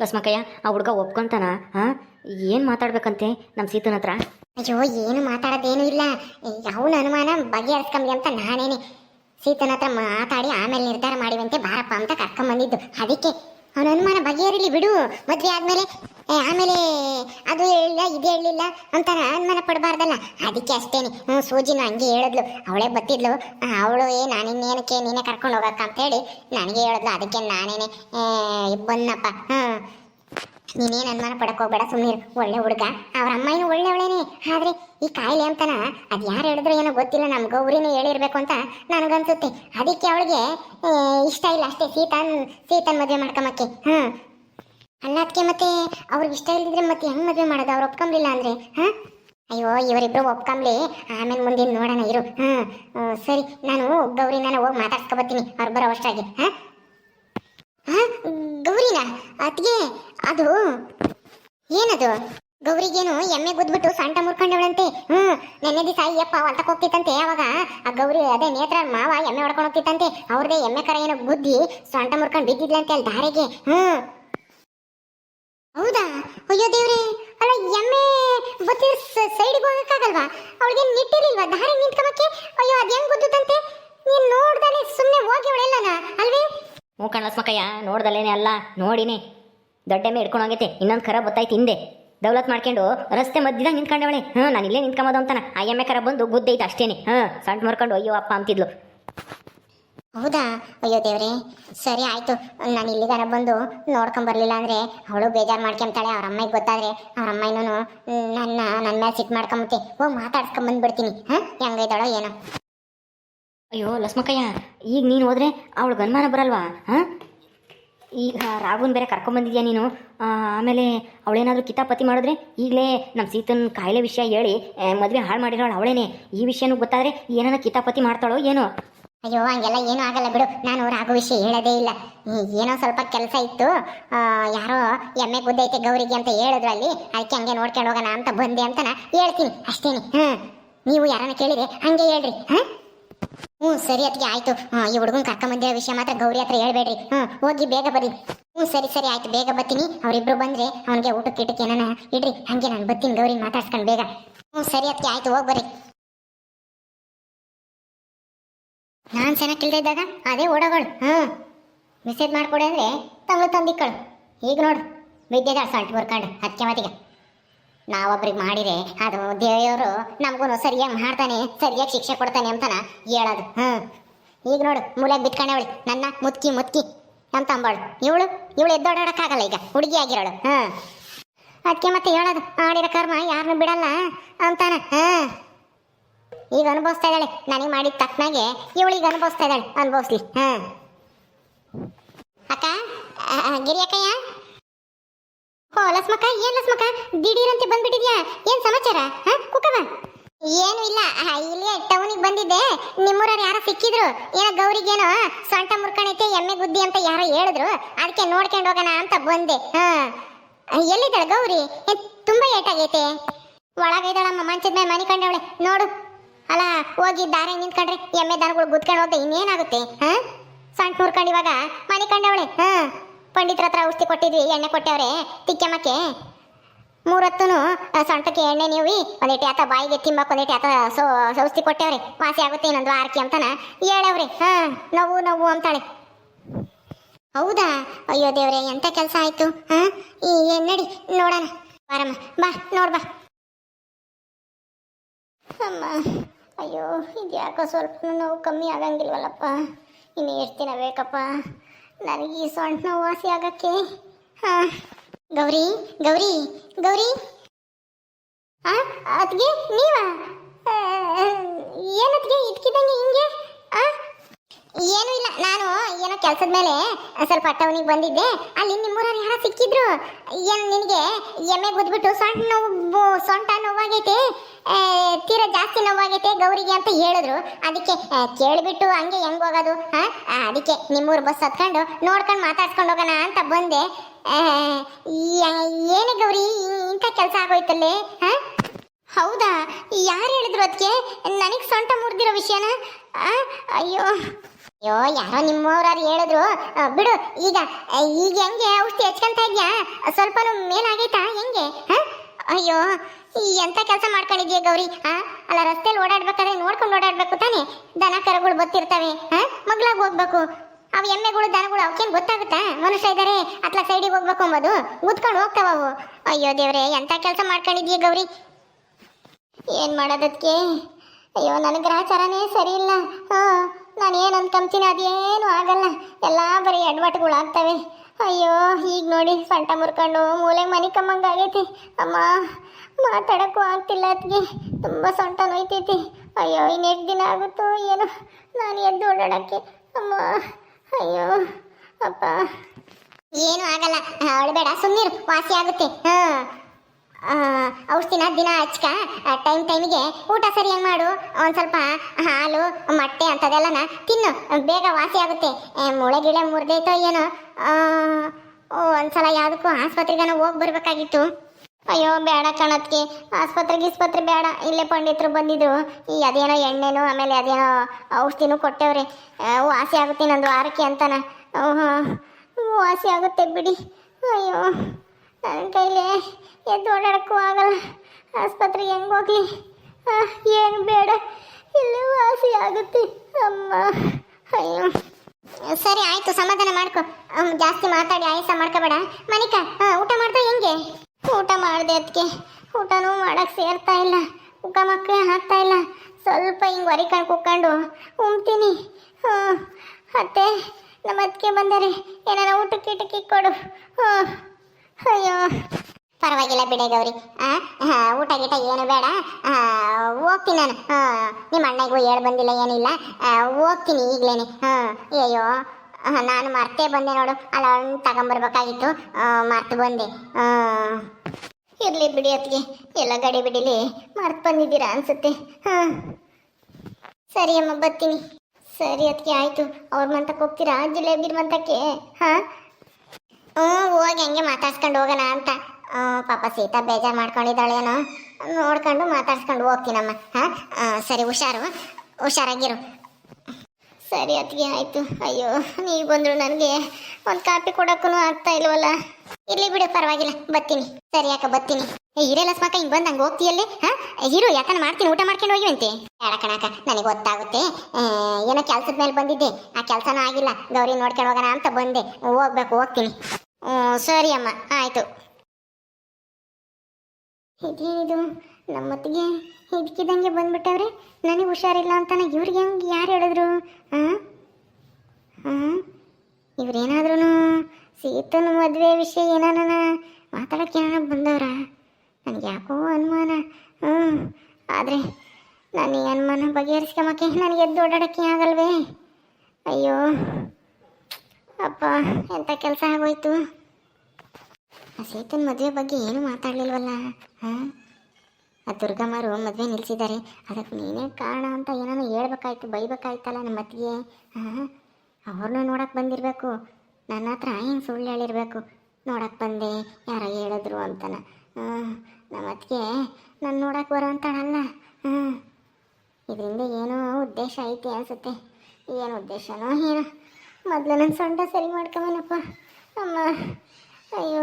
ಲಸ್ಮಕ್ಕಯ್ಯ, ಆ ಹುಡುಗ ಒಪ್ಕೊಂತಾನ? ಹಾಂ ಏನು ಮಾತಾಡ್ಬೇಕಂತೆ ನಮ್ಮ ಸೀತನ ಹತ್ರ? ಅಯ್ಯೋ, ಏನು ಮಾತಾಡೋದೇನು ಇಲ್ಲ. ಅವನ ಅನುಮಾನ? ಬಗೆಹರಿಸ್ಕೊಂಬಿ ಅಂತ ನಾನೇನೆ. ಸೀತನ ಹತ್ರ ಮಾತಾಡಿ ಆಮೇಲೆ ನಿರ್ಧಾರ ಮಾಡಿವಂತೆ ಬಾರಪ್ಪ ಅಂತ ಕರ್ಕೊಂಬಂದಿದ್ದು. ಅದಕ್ಕೆ ಅವನ ಅನುಮಾನ ಬಗೆಹರಿಲಿ ಬಿಡು. ಮದ್ವೆ ಆದ್ಮೇಲೆ ಆಮೇಲೆ ಅದು ಹೇಳಿಲ್ಲ, ಇದು ಹೇಳಲಿಲ್ಲ ಅಂತ ಅನುಮಾನ ಪಡಬಾರ್ದಲ್ಲ. ಅದಕ್ಕೆ ಅಷ್ಟೇನೆ. ಹ್ಞೂ ಸೂಜಿನ ಹಂಗೆ ಹೇಳಿದ್ಲು. ಅವಳೇ ಬತ್ತಿದ್ಲು. ಅವಳು, ಏ, ನಾನಿನ್ನೇನಕ್ಕೆ ನೀನೇ ಕರ್ಕೊಂಡು ಹೋಗಕ್ಕ? ಅಂತ ಹೇಳಿ ನನಗೆ ಹೇಳಿದ್ಲು. ಅದಕ್ಕೆ ನಾನೇನೆ ಬಂದಪ್ಪ ಹ್ಞೂ ನೀನೇನು ಅನುಮಾನ ಪಡಕ್ ಹೋಗ್ಬೇಡ ಸುಮ್ಮನೆ ಒಳ್ಳೆ ಹುಡುಗ. ಅವ್ರ ಅಮ್ಮನೂ ಒಳ್ಳೆಯವಳೇನೆ. ಆದ್ರೆ ಈ ಕಾಯಿಲೆ ಅಂತನ ಅದು ಯಾರು ಹೇಳಿದ್ರು ಏನೋ ಗೊತ್ತಿಲ್ಲ. ನಮ್ಮ ಗೌರಿನೇ ಹೇಳಿರ್ಬೇಕು ಅಂತ ನನಗನ್ಸುತ್ತೆ. ಅದಕ್ಕೆ ಅವಳಿಗೆ ಇಷ್ಟ ಇಲ್ಲ ಅಷ್ಟೇ. ಸೀತಾನ್, ಸೀತನ್ ಮದುವೆ ಮಾಡ್ಕೊಂಬಕ್ಕೆ ಹ್ಮ್ ಅಲ್ಲ ಮತ್ತೆ ಅವ್ರಿಗೆ ಇಷ್ಟ ಇಲ್ಲದಿದ್ರೆ ಮತ್ತೆ ಹೆಂಗ್ ಮದುವೆ ಮಾಡೋದು? ಅವ್ರು ಒಪ್ಕೊಂಬಿಲ್ಲ ಅಂದ್ರೆ ಹಾ? ಅಯ್ಯೋ ಇವರಿಬ್ರು ಒಪ್ಕೊಂಬ್ಲಿ. ಆಮೇಲೆ ಮುಂದೆ ನೋಡೋಣ ಇರು. ಹ್ಮ್, ಸರಿ ನಾನು ಗೌರಿನ ಹೋಗಿ ಮಾತಾಡ್ಸ್ಕೊಬತ್ತೀನಿ ಅವ್ರು ಬರೋ ಅಷ್ಟಾಗಿ ಹಾ? ಹಾ ಗೌರಿನ? ಅದ್ಗೆ ಅದು ಏನದು? ಗೌರಿಗೇನು ಎಮ್ಮೆ ಗುದ್ಬಿಟ್ಟು ಸಂಟ ಮುರ್ಕೊಂಡವಳಂತೆ? ಹ್ಮ್ ನೆನ್ನೆ ದಿವಸ ಅಯ್ಯಪ್ಪ ಹೊಲ್ತಕ್ ಹೋಗ್ತಿತ್ತಂತೆ ಅವಾಗ. ಆ ಗೌರಿ ಅದೇ ನೇತ್ರ ಮಾವ ಎಮ್ಮೆ ಹೊಡ್ಕೊಂಡು ಹೋಗ್ತಿತ್ತಂತೆ. ಅವ್ರದೇ ಎಮ್ಮೆ ಕರ ಏನೋ ಬುದ್ಧಿ ಸೊಂಟ ಮುರ್ಕೊಂಡು ಬಿದ್ದಿದ್ಲಂತೆ ಅಲ್ಲಿ ದಾರಿಗೆ. ಹ್ಮ್. ಹೌದಾ? ಅಯ್ಯೋ ದೇವ್ರೆ. ಅಲ್ಲ, ಎಮ್ಮೆ ಬತ್ತಿ ಸೈಡ್ಗೆ ಹೋಗಕ್ಕಾಗಲ್ವಾ? ಅವಳಿಗೆ ನಿಟ್ಟಿರ್ಲಿಲ್ವಾ? ದಾರಿ ನಿಂತ್ಕೊಂಬಕ್ಕೆ ಅಯ್ಯೋ, ಅದ್ ಹೆಂಗ್ ಗೊತ್ತಂತೆ ನೀನ್ ನೋಡ್ದಲೆ ಸುಮ್ಮನೆ ಹೋಗಿ ಅವಳೆಲ್ಲನ ಅಲ್ವೇ? ಹ್ಞೂ ಕಣ್ ಲಸ್ಮಕ್ಕಯ್ಯ ನೋಡ್ದಲ್ಲೇನೆ ಅಲ್ಲ, ನೋಡಿನಿ. ದೊಡ್ಡೆಮ್ಮೆ ಹಿಡ್ಕೊಂಡು ಹೋಗೈತೆ, ಇನ್ನೊಂದು ಕರ ಬತ್ತಾಯ್ತು ಹಿಂದೆ. ದೌಲತ್ ಮಾಡ್ಕೊಂಡು ರಸ್ತೆ ಮಧ್ಯದಾಗ ನಿಂತ್ಕೊಂಡವಳೆ. ಹ್ಞೂ ನಾನು ಇಲ್ಲೇ ನಿಂತ್ಕೊಂಬೋದು ಅಂತಾನ. ಆ ಎಮ್ಮೆ ಕರ ಬಂದು ಗುದ್ದೈತೆ ಅಷ್ಟೇನೆ. ಹ್ಞೂ ಸಣ್ಣ ಮರ್ಕೊಂಡು, ಅಯ್ಯೋ, ಅಪ್ಪ ಅಂತಿದ್ಲು. ಹೌದಾ? ಅಯ್ಯೋ ದೇವ್ರೆ, ಸರಿ ಆಯ್ತು. ನಾನು ಇಲ್ಲಿಗಾರ ಬಂದು ನೋಡ್ಕೊಂಬರ್ಲಿಲ್ಲ ಅಂದ್ರೆ ಅವಳು ಬೇಜಾರು ಮಾಡ್ಕೊಂತಾಳೆ, ಅವ್ರ ಅಮ್ಮಗೆ ಗೊತ್ತಾದ್ರೆ ಅವ್ರ ಅಮ್ಮನೂ ನನ್ನ ನನ್ನ ಮೇಲೆ ಸಿಟ್ಟು ಮಾಡ್ಕೊಂಬತ್ತೆ ಓ, ಮಾತಾಡ್ಸ್ಕೊಂಡ್ ಬಂದ್ಬಿಡ್ತೀನಿ. ಹಾ? ಹೆಂಗೈತಾಳೋ ಏನೋ. ಅಯ್ಯೋ ಲಸ್ಮಕ್ಕಯ್ಯ ಈಗ ನೀನು ಹೋದ್ರೆ ಅವಳಿಗೆ ಗನ್ಮಾನ ಬರಲ್ವಾ? ಹಾಂ? ಈಗ ರಾಘವನ್ ಬೇರೆ ಕರ್ಕೊಂಬಂದಿದ್ಯಾ ನೀನು? ಆಮೇಲೆ ಅವಳೇನಾದರೂ ಕಿತಾಪತಿ ಮಾಡಿದ್ರೆ ಈಗಲೇ ನಮ್ಮ ಸೀತನ ಕಾಯಿಲೆ ವಿಷಯ ಹೇಳಿ ಮದುವೆ ಹಾಳು ಮಾಡಿರೋಳು ಅವಳೇನೆ. ಈ ವಿಷಯನೂ ಗೊತ್ತಾದರೆ ಏನಾರ ಕಿತಾಪತಿ ಮಾಡ್ತಾಳೋ ಏನೋ. ಅಯ್ಯೋ, ಹಂಗೆಲ್ಲ ಏನೂ ಆಗಲ್ಲ ಬಿಡು. ನಾನು ರಾಘು ವಿಷಯ ಹೇಳೋದೇ ಇಲ್ಲ. ಏನೋ ಸ್ವಲ್ಪ ಕೆಲಸ ಇತ್ತು. ಯಾರೋ ಎಮ್ಮೆ ಗುದ್ದೈತೆ ಗೌರಿಗೆ ಅಂತ ಹೇಳಿದ್ರು ಅಲ್ಲಿ. ಅದಕ್ಕೆ ಹಂಗೆ ನೋಡ್ಕೊಂಡು ಹೋಗೋಣ ಅಂತ ಬಂದೆ ಅಂತ ನಾ ಹೇಳ್ತೀನಿ. ಅಷ್ಟೇನೆ. ಹ್ಮ್ ನೀವು ಯಾರನ್ನ ಕೇಳಿದೆ ಹಂಗೆ ಹೇಳ್ರಿ. ಹಾಂ? ಹ್ಞೂ, ಸರಿ ಅದಕ್ಕೆ ಆಯ್ತು. ಈ ಈ ಕರ್ಕ ಕರ್ಕೊಂಬಂದಿರೋ ವಿಷಯ ಮಾತ್ರ ಗೌರಿ ಹತ್ರ ಹೇಳಬೇಡ್ರಿ. ಹ್ಞೂ, ಹೋಗಿ ಬೇಗ ಬರ್ರಿ ಹ್ಞೂ, ಸರಿ ಸರಿ, ಆಯ್ತು. ಬೇಗ ಬರ್ತೀನಿ. ಅವರಿಬ್ಬರು ಬಂದ್ರೆ ಅವನಿಗೆ ಊಟಕ್ಕೆ ಗಿಟಕ್ಕೆ ಏನಾನ ಇಡ್ರಿ. ಹಂಗೆ ನಾನು ಬರ್ತೀನಿ ಗೌರಿ ಮಾತಾಡ್ಸ್ಕೊಂಡು ಬೇಗ. ಹ್ಞೂ, ಸರಿ ಅದಕ್ಕೆ ಆಯ್ತು. ಹೋಗಿ ಬರ್ರಿ. ನಾನು ಚೆನ್ನಾಗಿ ಇದ್ದಾಗ ಅದೇ ಓಡೋಗಳು ಹ್ಞೂ ಮೆಸೇಜ್ ಮಾಡ್ಕೊಡಿ ಅಂದ್ರೆ ತಂಗಳು ತಂದಿಕ್ಕಳು. ಈಗ ನೋಡು, ಬಿದ್ದಿದ ಸೊಂಟ ಮುರ್ಕೊಂಡು ಅದಕ್ಕೆ ಮತ್ತಿಗೆ. ನಾವೊಬ್ರಿಗೆ ಮಾಡಿದ್ರೆ ಅದು ದೇವರು ನಮಗೂ ಸರಿಯಾಗಿ ಮಾಡ್ತಾನೆ, ಸರಿಯಾಗಿ ಶಿಕ್ಷೆ ಕೊಡ್ತಾನೆ ಅಂತಾನ ಹೇಳೋದು ಹ್ಞೂ ಈಗ ನೋಡು, ಮೂಲೆಗೆ ಬಿತ್ಕೊಂಡವಳಿ ನನ್ನ ಮುತ್ಕಿ ಮುತ್ಕಿ ನಮ್ಮ ಅಂಬಾಳು ಇವಳು ಇವಳು ಎದ್ದೋಡಾಡೋಕ್ಕಾಗಲ್ಲ ಈಗ, ಹುಡುಗಿ ಆಗಿರೋಳು ಹ್ಞೂ ಅದಕ್ಕೆ ಮತ್ತೆ ಹೇಳೋದು, ಮಾಡಿರೋ ಕರ್ಮ ಯಾರನ್ನೂ ಬಿಡಲ್ಲ ಅಂತಾನ ಹಾಂ ಈಗ ಅನುಭವಿಸ್ತಾ ಇದ್ದಾಳೆ. ನನಗೆ ಮಾಡಿದ ತಕ್ಕನಾಗೆ ಇವಳಿಗೆ ಅನುಭವಿಸ್ತಾ ಇದ್ದಾಳೆ. ಅನುಭವಿಸ್ಲಿ. ಹಾಂ. ಅಕ್ಕ ಆ, ಆ, ಗಿರಿ ಅಕ್ಕಯ್ಯ? ಓ ಲಸ್ಮಕ್ಕ ಏನ್ ಲಸ್ಮಕ್ಕ? ದಿಢೀರಂತೆ ಬಂದ್ಬಿಟ್ಟಿದ್ಯಾ? ಏನ್ ಸಮಾಚಾರ? ಹಾ ಕುಕ್ಕವ ಏನು ಇಲ್ಲ. ಇಲ್ಲಿ ಟೌನಿಗೆ ಬಂದಿದ್ದೆ. ನಿಮ್ಮೂರವ್ರು ಯಾರೋ ಸಿಕ್ಕಿದ್ರು. ಏನೋ ಗೌರಿಗೇನೋ ಸೊಂಟ ಮುರ್ಕಣೈತೆ ಎಮ್ಮೆ ಗುದ್ದಿ ಅಂತ ಯಾರೋ ಹೇಳಿದ್ರು. ಅದಕ್ಕೆ ನೋಡ್ಕೊಂಡು ಹೋಗೋಣ ಅಂತ ಬಂದೆ. ಹಾ. ಎಲ್ಲಿದ್ದಾಳೆ ಗೌರಿ? ತುಂಬಾ ಏಟಾಗೈತೆ ಒಳಗೈದಾಳಮ್ಮ ಮಂಚದ ಮೇಲೆ ಮನೆ ಕಂಡವಳೆ ನೋಡು ಅಲ್ಲ, ಹೋಗಿ ದಾರಿ ನಿಂತ್ಕೊಂಡ್ರೆ ಎಮ್ಮೆ ದನಗಳು ಗುದ್ಕೊಂಡು ಹೋಗ್ತಾ ಇನ್ನೇನಾಗುತ್ತೆ, ಹಾ? ಸಣ್ಣ ನೋಡ್ಕೊಂಡು ಇವಾಗ ಮನೆ ಕಂಡವಳೆ, ಹಾ? ಪಂಡಿತರ ಹತ್ರ ಔಷಧಿ ಕೊಟ್ಟಿದ್ವಿ, ಎಣ್ಣೆ ಕೊಟ್ಟವ್ರೆ ತಿಕ್ಕಮ್ಮಕ್ಕೆ ಮೂರತ್ತೂ ಸೊಂಟಕ್ಕೆ ಎಣ್ಣೆ ನೀವಿ, ಒಂದೇಟಿ ಆತ ಬಾಯಿಗೆ ತಿಂಬಕ್ಕೆ ಒಂದೇಟಿ ಆತ ಸೋ, ಔಷಧಿ ಕೊಟ್ಟವ್ರೆ, ವಾಸಿ ಆಗುತ್ತೆ ಇನ್ನೊಂದು ವಾರಕ್ಕೆ ಅಂತನ ಹೇಳವ್ರೆ, ಹಾ? ನೋವು ನೋವು ಅಂತಾಳೆ. ಹೌದಾ? ಅಯ್ಯೋ ದೇವ್ರೆ, ಎಂತ ಕೆಲಸ ಆಯ್ತು, ಹಾ? ಈ ನಡಿ, ನೋಡೋಣ. ಬಾರಮ್ಮ, ಬಾ, ನೋಡ್ ಬಾ. ಅಮ್ಮ. ಅಯ್ಯೋ ಇದು ಯಾಕೋ ಸ್ವಲ್ಪ ನೋವು ಕಮ್ಮಿ ಆಗಂಗಿಲ್ವಲ್ಲಪ್ಪ. ಇನ್ನು ಎಷ್ಟು ದಿನ ಬೇಕಪ್ಪ? ನನಗೆ ಈ ಸೊಂಟ ನೋವು ವಾಸಿ ಆಗಕ್ಕೆ. ಹಾಂ. ಗೌರಿ ಗೌರಿ ಗೌರಿ. ಹಾಂ ಅದಕ್ಕೆ ನೀವ? ಏನತ್ಗೆ ಇದ್ಕಿದಂಗೆ ಹಿಂಗೆ? ಏನೂ ಇಲ್ಲ. ನಾನು ಏನೋ ಕೆಲಸದ ಮೇಲೆ ಸ್ವಲ್ಪ ಟೌನಿಗೆ ಬಂದಿದ್ದೆ. ಅಲ್ಲಿ ನಿಮ್ಮೂರವ್ರು ಯಾರೋ ಸಿಕ್ಕಿದ್ರು. ಏನು ನಿನಗೆ ಎಮ್ಮೆ ಗುದ್ಬಿಟ್ಟು ಸೊಂಟ ನೋವು ಸೊಂಟ ನೋವಾಗೈತೆ? ತೀರ ಜಾಸ್ತಿ ನೋವಾಗೈತೆ ಗೌರಿಗೆ ಅಂತ ಹೇಳಿದ್ರು. ಅದಕ್ಕೆ ಕೇಳಿಬಿಟ್ಟು ಹಂಗೆ ಹೆಂಗೆ ಹೋಗೋದು, ಹಾಂ? ಅದಕ್ಕೆ ನಿಮ್ಮೂರು ಬಸ್ ಹತ್ಕೊಂಡು ನೋಡ್ಕೊಂಡು ಮಾತಾಡ್ಸ್ಕೊಂಡು ಹೋಗೋಣ ಅಂತ ಬಂದೆ. ಏನೇ ಗೌರಿ ಇಂಥ ಕೆಲಸ ಆಗೋಯ್ತಲ್ಲೇ, ಹಾಂ? ಹೌದಾ? ಯಾರು ಹೇಳಿದ್ರು ಅದಕ್ಕೆ ನನಗೆ ಸೊಂಟ ಮುರಿದಿರೋ ವಿಷಯನ? ಅಯ್ಯೋ. ಅಯ್ಯೋ, ಯಾರೋ ನಿಮ್ಮವ್ರು ಹೇಳಿದ್ರು. ಬಿಡು, ಈಗ ಈಗ ಹೆಂಗೆ ಔಷಧಿ ಹಚ್ಕೊಂತ ಇದ್ಯಾ? ಸ್ವಲ್ಪನೂ ಮೇಲಾಗೈತಾ ಹೆಂಗೆ? ಅಯ್ಯೋ, ಈ ಎಂತ ಕೆಲಸ ಮಾಡ್ಕೊಂಡಿದ್ಯಾ ಗೌರಿ? ಹಾ ಅಲ್ಲ ರಸ್ತೆಯಲ್ಲಿ ಓಡಾಡ್ಬೇಕಾದ್ರೆ ನೋಡ್ಕೊಂಡು ಓಡಾಡ್ಬೇಕು ತಾನೆ? ದನ ಕರುಗಳು ಬತ್ತಿರ್ತವೆ, ಹಾ? ಮಗ್ಲಾಗ್ ಹೋಗ್ಬೇಕು. ಅವು ಎಮ್ಮೆಗಳು, ದನಗಳು ಅವಕ್ಕೇನು ಗೊತ್ತಾಗುತ್ತಾ? ಮನುಷ್ಯ ಇದ್ದಾರೆ ಅತ್ಲ ಸೈಡಿಗೆ ಹೋಗ್ಬೇಕು ಅಂಬೋದು? ಗುದ್ಕೊಂಡು ಹೋಗ್ತಾವ ಅವು. ಅಯ್ಯೋ ದೇವ್ರೆ ಎಂಥ ಕೆಲಸ ಮಾಡ್ಕೊಂಡಿದ್ಯಾ ಗೌರಿ? ಏನ್ ಮಾಡೋದಕ್ಕೆ? ಅಯ್ಯೋ ನನಗೆ ಗ್ರಹಚಾರನೇ ಸರಿ ಇಲ್ಲ. ಹಾ. ನಾನು ಏನು ಅಂದ್ಕೊಂತೀನಿ ಅದೇನು ಆಗಲ್ಲ. ಎಲ್ಲ ಬರೀ ಎಡವಟ್ಟುಗಳಾಗ್ತವೆ ಅಯ್ಯೋ, ಈಗ ನೋಡಿ ಸೊಂಟ ಮುರ್ಕೊಂಡು ಮೂಲೆ ಮನೆ ಕಮ್ಮಂಗಾಗೈತಿ ಅಮ್ಮ, ಮಾತಾಡೋಕ್ಕೂ ಆಗ್ತಿಲ್ಲ ಅದಕ್ಕೆ ತುಂಬ ಸೊಂಟ ನೋಯ್ತೈತಿ. ಅಯ್ಯೋ, ಇನ್ನೆಷ್ಟು ದಿನ ಆಗುತ್ತೋ ಏನೋ. ನಾನು ಎದ್ದು ಓಡಾಡೋಕ್ಕೆ. ಅಮ್ಮ, ಅಯ್ಯೋ, ಅಪ್ಪ. ಏನು ಆಗಲ್ಲ. ಹಾಡಬೇಡ ಸುಮ್ಮನೆ ವಾಸಿ ಆಗುತ್ತೆ. ಹಾಂ ಔಷಧಿನ ದಿನ ಹಚ್ಕ ಟೈಮ್ ಟೈಮಿಗೆ ಊಟ ಸರಿಯಾಗಿ ಮಾಡು. ಒಂದು ಸ್ವಲ್ಪ ಹಾಲು ಮೊಟ್ಟೆ ಅಂಥದ್ದೆಲ್ಲನ ತಿನ್ನು. ಬೇಗ ವಾಸಿ ಆಗುತ್ತೆ. ಮೊಳೆ ಗಿಳೆ ಮುರಿದೈತೋ ಏನೋ. ಆ, ಸಲ ಯಾವುದಕ್ಕೂ ಆಸ್ಪತ್ರೆಗನ ಹೋಗಿ ಬರಬೇಕಾಗಿತ್ತು. ಅಯ್ಯೋ ಬೇಡ ಕಣತ್ಗೆ ಆಸ್ಪತ್ರೆ ಗೀಸ್ಪತ್ರೆ ಬೇಡ ಇಲ್ಲೇ ಪಂಡಿತರು ಬಂದಿದ್ರು. ಈ ಅದೇನೋ ಎಣ್ಣೆನೋ ಆಮೇಲೆ ಅದೇನೋ ಔಷಧಿನೂ ಕೊಟ್ಟವ್ರೆ. ವಾಸಿ ಆಗುತ್ತೆ ನಂದು ವಾರಕ್ಕೆ ಅಂತಾನ. ವಾಸಿ ಆಗುತ್ತೆ ಬಿಡಿ. ಅಯ್ಯೋ. ನನ್ನ ಕೈಲಿ ಎದ್ದು ಓಡಾಡಕ್ಕೂ ಆಗಲ್ಲ. ಆಸ್ಪತ್ರೆಗೆ ಹೆಂಗೆ ಹೋಗ್ಲಿ? ಏನು ಬೇಡ. ಇಲ್ಲಿ ವಾಸಿ ಆಗುತ್ತೆ. ಅಮ್ಮ, ಅಯ್ಯೋ. ಸರಿ, ಆಯ್ತು, ಸಮಾಧಾನ ಮಾಡ್ಕೊ. ಜಾಸ್ತಿ ಮಾತಾಡಿ ಆಯಾಸ ಮಾಡ್ಕೋಬೇಡ. ಮನಿಕಾ ಊಟ ಮಾಡ್ತಾ ಹೆಂಗೆ? ಊಟ ಮಾಡಿದೆ ಅದಕ್ಕೆ ಊಟನೂ ಮಾಡಕ್ಕೆ ಸೇರ್ತಾ ಇಲ್ಲ. ಉಕ್ಕ ಮಕ್ಕಳು ಹಾಕ್ತಾ ಇಲ್ಲ. ಸ್ವಲ್ಪ ಹಿಂಗೆ ಹೊರಿಕೊಂಡು ಕುಕ್ಕೊಂಡು ಉಮ್ತೀನಿ ಹ್ಞೂ ಅತ್ತೆ ನಮ್ಮ ಅದಕ್ಕೆ ಬಂದರೆ. ಏನಾರ ಊಟಕ್ಕೆ ಗಿಟಕ್ಕೆ ಕೊಡು. ಹ್ಞೂ ಅಯ್ಯೋ, ಪರವಾಗಿಲ್ಲ ಬಿಡೆ ಗೌರಿ. ಊಟ ಗೀಟ ಏನು ಬೇಡ. ಹೋಗ್ತೀನಿ ನಾನು. ನಿಮ್ಮ ಅಣ್ಣಗೂ ಹೇಳಿ ಬಂದಿಲ್ಲ, ಏನಿಲ್ಲ. ಹೋಗ್ತೀನಿ ಈಗಲೇನೆ. ಹಾಂ ಅಯ್ಯೋ ನಾನು ಮರ್ತೇ ಬಂದೆ ನೋಡು. ಅಲ್ಲ ತಗೊಂಬರ್ಬೇಕಾಗಿತ್ತು. ಮರ್ತು ಬಂದೆ. ಇರಲಿ ಬಿಡಿ ಅತ್ತಿಗೆ. ಎಲ್ಲ ಗಡಿ ಬಿಡಿಲಿ. ಮರ್ತು ಬಂದಿದ್ದೀರಾ ಅನ್ಸುತ್ತೆ. ಹಾಂ ಸರಿ ಅಮ್ಮ, ಬರ್ತೀನಿ. ಸರಿ ಅದಕ್ಕೆ ಆಯಿತು. ಅವ್ರ ಮಂತಕ್ಕೆ ಹೋಗ್ತೀರಾ? ಜಿಲೇಬಿರ್ ಮಂತಕ್ಕೆ ಹಾಂ ಹ್ಞೂ, ಹೋಗಿ ಹಂಗೆ ಮಾತಾಡ್ಸ್ಕೊಂಡು ಹೋಗೋಣ ಅಂತ. ಪಾಪ ಸೀತಾ ಬೇಜಾರು ಮಾಡ್ಕೊಂಡಿದ್ದಾಳೇನೋ. ನೋಡ್ಕೊಂಡು ಮಾತಾಡ್ಸ್ಕೊಂಡು ಹೋಗ್ತೀನಮ್ಮ. ಹಾಂ? ಸರಿ, ಹುಷಾರು. ಹುಷಾರಾಗಿರು. ಸರಿ, ಅತ್ತಿಗೆ ಆಯಿತು. ಅಯ್ಯೋ, ನೀವು ಬಂದರು ನನಗೆ ಒಂದು ಕಾಪಿ ಕೊಡೋಕ್ಕೂ ಆಗ್ತಾ ಇಲ್ವಲ್ಲ? ಇರಲಿ ಬಿಡು, ಪರವಾಗಿಲ್ಲ. ಬರ್ತೀನಿ. ಸರಿ, ಯಾಕ ಬರ್ತೀನಿ? ಇರಲ್ಲ ಸ್ಮಕ ಹಿಂಗೆ ಬಂದು ಹಂಗೆ ಹೋಗ್ತೀಯಲ್ಲಿ ಹಾಂ? ಇರು ಯಾಕಂದ್ರೆ ಮಾಡ್ತೀನಿ? ಊಟ ಮಾಡ್ಕೊಂಡು ಹೋಗಿವಂತೆ ಬೇಡ ಕಣಕ ನನಗೆ ಗೊತ್ತಾಗುತ್ತೆ. ಏನೋ ಕೆಲಸದ ಮೇಲೆ ಬಂದಿದ್ದೆ. ಆ ಕೆಲಸನೂ ಆಗಿಲ್ಲ. ಗೌರಿ ನೋಡ್ಕೊಂಡು ಹೋಗೋಣ ಅಂತ ಬಂದೆ. ಹೋಗ್ಬೇಕು, ಹೋಗ್ತೀನಿ. ಹ್ಞೂ ಸರಿ ಅಮ್ಮ, ಆಯಿತು. ಇದೇನಿದು? ನಮ್ಮತ್ತಿಗೆ ಇದಕ್ಕಿದಂಗೆ ಬಂದ್ಬಿಟ್ಟವ್ರೆ, ನನಗೆ ಹುಷಾರಿಲ್ಲ ಅಂತಾನೆ ಇವ್ರಿಗೆ ಹೆಂಗೆ ಯಾರು ಹೇಳಿದ್ರು? ಹಾಂ ಹಾಂ ಇವ್ರೇನಾದ್ರೂ ಸೀತನ ಮದುವೆ ವಿಷಯ ಏನಾನ ಮಾತಾಡೋಕೆ ಏನಾರ ಬಂದವ್ರ? ನನಗೆ ಯಾಕೋ ಅನುಮಾನ. ಹ್ಞೂ ಆದರೆ ನಾನು ಈ ಅನುಮಾನ ಬಗೆಹರಿಸ್ಕೊಂಬಕ್ಕೆ ನನಗೆ ಎದ್ದು ಓಡಾಡೋಕ್ಕೆ ಆಗಲ್ವೇ? ಅಯ್ಯೋ, ಅಪ್ಪ ಎಂಥ ಕೆಲಸ ಆಗೋಯ್ತು? ಆ ಸೀತನ ಮದುವೆ ಬಗ್ಗೆ ಏನು ಮಾತಾಡ್ಲಿಲ್ವಲ್ಲ? ಹಾಂ? ಆ ದುರ್ಗಮ್ಮರು ಮದುವೆ ನಿಲ್ಲಿಸಿದ್ದಾರೆ ಅದಕ್ಕೆ ನೀನೇ ಕಾರಣ ಅಂತ ಏನೋ ಹೇಳ್ಬೇಕಾಯ್ತು, ಬೈಬೇಕಾಯ್ತಲ್ಲ ನಮ್ಮ ಅತ್ತಿಗೆ. ಹಾಂ? ಅವ್ರನ್ನೂ ನೋಡಕ್ಕೆ ಬಂದಿರಬೇಕು. ನನ್ನ ಹತ್ರ ಏನು ಸುಳ್ಳು ಹೇಳಿರ್ಬೇಕು? ನೋಡಕ್ಕೆ ಬಂದೆ, ಯಾರ ಹೇಳಿದ್ರು ಅಂತನ. ನಮ್ಮ ಅತ್ತಿಗೆ ನಾನು ನೋಡಕ್ಕೆ ಬರೋ ಇದರಿಂದ ಏನೋ ಉದ್ದೇಶ ಐತಿ ಅನಿಸುತ್ತೆ. ಏನು ಉದ್ದೇಶನೋ ಏನೋ. ಮೊದಲು ನನ್ನ ಸೊಂಟ ಸರಿ ಮಾಡ್ಕೊಂಬನಪ್ಪ. ಅಮ್ಮ, ಅಯ್ಯೋ.